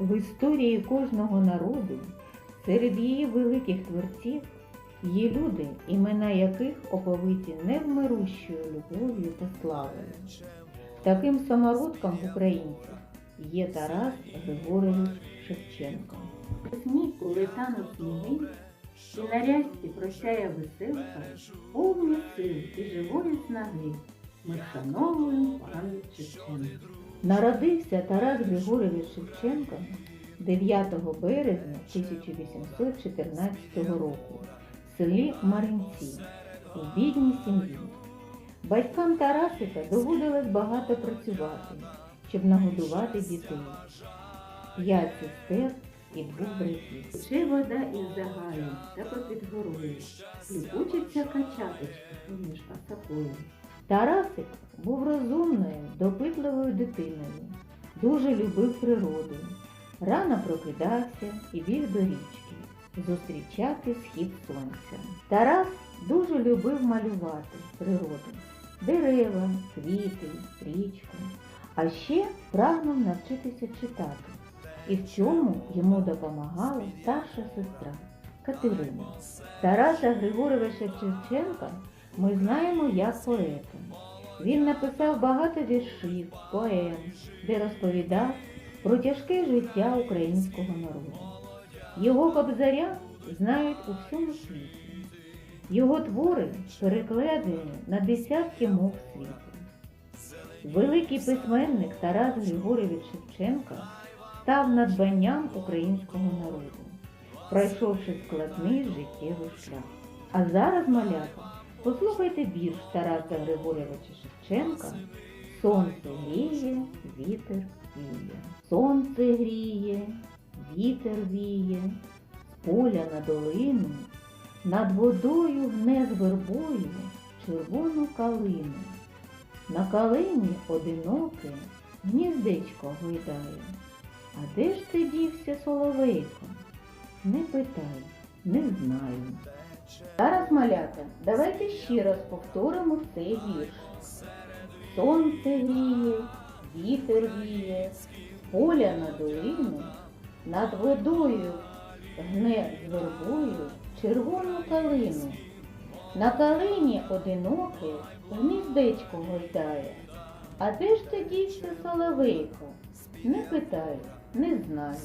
В історії кожного народу серед її великих творців є люди, імена яких оповиті невмирущою любов'ю та славою. Таким самородком українців є Тарас Григорович Шевченко. Сні, коли тануть сніги, і на рясті прощає веселка, повні сил і живої снаги. Ми вшановуємо пам'ять Шевченка. Народився Тарас Григорович Шевченко 9 березня 1814 року в селі Маринці у бідній сім'ї. Батькам Тарасика доводилось багато працювати, щоб нагодувати дітей. П'ять сестер і двох братів. Чи вода із загаю та попід горою, Ліпучиться качаточка поміж пасакою. Тарасик був розумною, допитливою дитиною, дуже любив природу. Рано прокидався і біг до річки зустрічати схід сонця. Тарас дуже любив малювати природу, дерева, квіти, річку, а ще прагнув навчитися читати. І в цьому йому допомагала старша сестра Катерина. Тараса Григоровича Шевченка ми знаємо як поета. Він написав багато віршів, поем, де розповідав про тяжке життя українського народу. Його кобзаря знають у всьому світі. Його твори перекладені на десятки мов світу. Великий письменник Тарас Григорович Шевченко став надбанням українського народу, пройшовши складний життєвий шлях. А зараз, малята, послухайте вірш Тараса Григоровича Шевченка Сонце гріє, вітер віє. Сонце гріє, вітер віє, з поля на долину, над водою гне з вербою червону калину. На калині одиноке гніздечко гойдає. А де ж ти дівся соловейко? Не питай, не знаю. Зараз, малята, давайте ще раз повторимо цей вірш. Сонце гріє, вітер віє, поля на долину, над водою гне з вербою червону калину. На калині одиноке гніздечко гойдає. А де ж ти дівся соловейко? Не питай, не знаю.